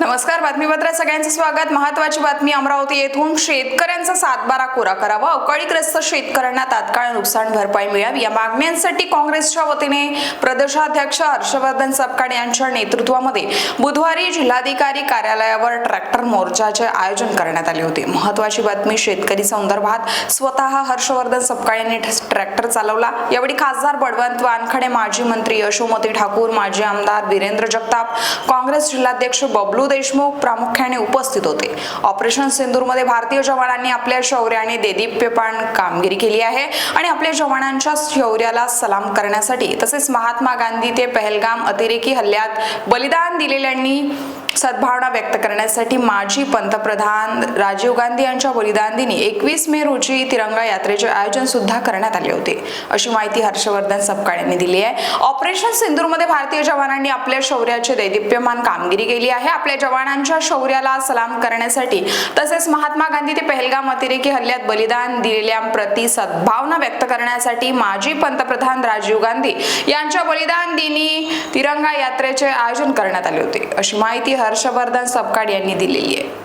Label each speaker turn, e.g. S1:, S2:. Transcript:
S1: नमस्कार बातमीपत्रात सगळ्यांचं स्वागत. महत्वाची बातमी अमरावती येथून शेतकऱ्यांचा सातबारा कोरा करावा. अवकाळीग्रस्त शेतकऱ्यांना तात्काळ नुकसान भरपाई मिळावी. या मागण्यांसाठी काँग्रेसच्या वतीने प्रदेशाध्यक्ष हर्षवर्धन सपकाळ यांच्या नेतृत्वामध्ये बुधवारी जिल्हाधिकारी कार्यालयावर ट्रॅक्टर मोर्चाचे आयोजन करण्यात आले होते. महत्वाची बातमी शेतकरी संदर्भात स्वतः हर्षवर्धन सपकाळ यांनी ट्रॅक्टर चालवला. यावेळी खासदार बळवंत वानखडे माजी मंत्री यशोमती ठाकूर माजी आमदार वीरेंद्र जगताप काँग्रेस जिल्हाध्यक्ष बबलू देशमुख प्रामुख्याने उपस्थित होते. ऑपरेशन सिंदूरमध्ये भारतीय जवानांनी आपल्या शौर्याने देदीप्यपान कामगिरी केली आहे आणि आपल्या जवानांच्या शौर्याला सलाम करण्यासाठी तसेच महात्मा गांधी ते पहलगाम अतिरेकी हल्ल्यात बलिदान दिलेल्यांनी सद्भावना व्यक्त करण्यासाठी माजी पंतप्रधान राजीव गांधी यांच्या बलिदान दिनी एकवीस मे रोजी तिरंगा यात्रेचे आयोजन सुद्धा करण्यात आले होते. अशी माहिती हर्षवर्धन सपकाळ यांनी दिली आहे. ऑपरेशन सिंधूरमध्ये भारतीय जवानांनी आपल्या शौर्याचे दैदिप्यमान कामगिरी केली आहे. आपल्या जवानांच्या शौर्याला सलाम करण्यासाठी तसेच महात्मा गांधी ते पहलगाम अतिरेकी हल्ल्यात बलिदान दिलेल्यांप्रती सद्भावना व्यक्त करण्यासाठी माजी पंतप्रधान राजीव गांधी यांच्या बलिदान दिनी तिरंगा यात्रेचे आयोजन करण्यात आले होते. अशी माहिती हर्षवर्धन सपकाळ यांनी दिलेली आहे.